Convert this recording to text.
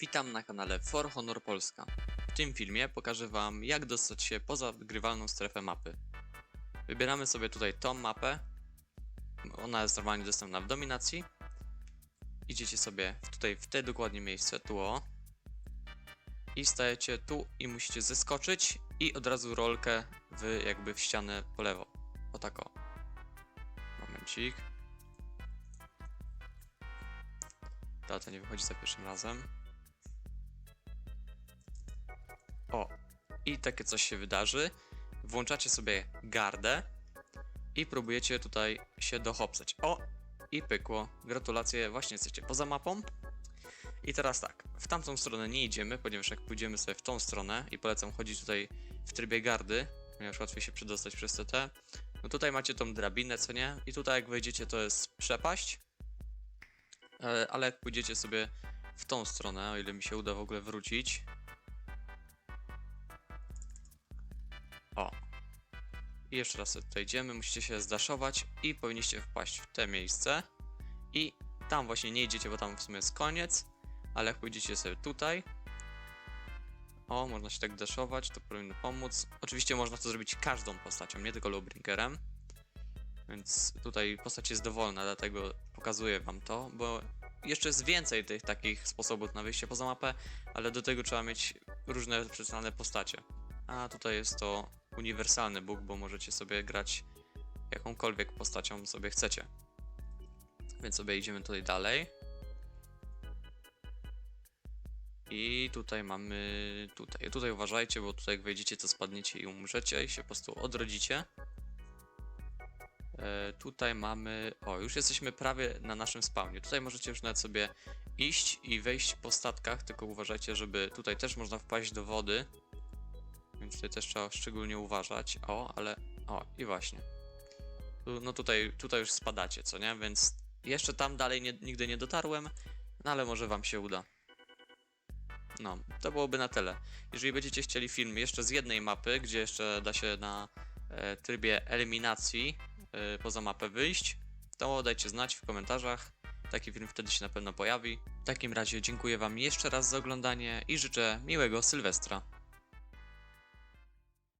Witam na kanale For Honor Polska. W tym filmie pokażę Wam jak dostać się poza wygrywalną strefę mapy. Wybieramy sobie tutaj tą mapę. Ona jest normalnie dostępna w dominacji. Idziecie sobie tutaj w te dokładnie miejsce, tu o. I stajecie tu i musicie zeskoczyć i od razu rolkę w jakby w ścianę po lewo. O tak o. Momencik. Ta, to nie wychodzi za pierwszym razem. I takie coś się wydarzy. Włączacie sobie gardę i próbujecie tutaj się dohopsać. O, i pykło. Gratulacje, właśnie jesteście poza mapą. I teraz tak, w tamtą stronę nie idziemy, ponieważ jak pójdziemy sobie w tą stronę i polecam chodzić tutaj w trybie gardy, ponieważ łatwiej się przedostać przez TT, no tutaj macie tą drabinę, co nie? I tutaj jak wejdziecie to jest przepaść, E, ale jak pójdziecie sobie w tą stronę, o ile mi się uda w ogóle wrócić. Jeszcze raz tutaj idziemy, musicie się zdaszować i powinniście wpaść w te miejsce. I tam właśnie nie idziecie, bo tam w sumie jest koniec, ale jak pójdziecie sobie tutaj, o, można się tak daszować, to powinno pomóc. Oczywiście można to zrobić każdą postacią, nie tylko Lubrinkerem. Więc tutaj postać jest dowolna, dlatego pokazuję wam to, bo jeszcze jest więcej tych takich sposobów na wyjście poza mapę, ale do tego trzeba mieć różne przeczytane postacie. A tutaj jest to uniwersalny bóg, bo możecie sobie grać jakąkolwiek postacią sobie chcecie. Więc sobie idziemy tutaj dalej. I tutaj mamy tutaj. Tutaj uważajcie, bo tutaj jak wejdziecie, to spadniecie i umrzecie i się po prostu odrodzicie. E, tutaj mamy. O, już jesteśmy prawie na naszym spawnie. Tutaj możecie już nawet sobie iść i wejść po statkach, tylko uważajcie, żeby tutaj też można wpaść do wody. Więc tutaj też trzeba szczególnie uważać. O, ale. O, i właśnie. No tutaj, tutaj już spadacie, co nie? Więc jeszcze tam dalej nie, nigdy nie dotarłem, no ale może wam się uda. No, to byłoby na tyle. Jeżeli będziecie chcieli film jeszcze z jednej mapy, gdzie jeszcze da się na e, trybie eliminacji e, poza mapę wyjść, to dajcie znać w komentarzach. Taki film wtedy się na pewno pojawi. W takim razie dziękuję Wam jeszcze raz za oglądanie i życzę miłego Sylwestra.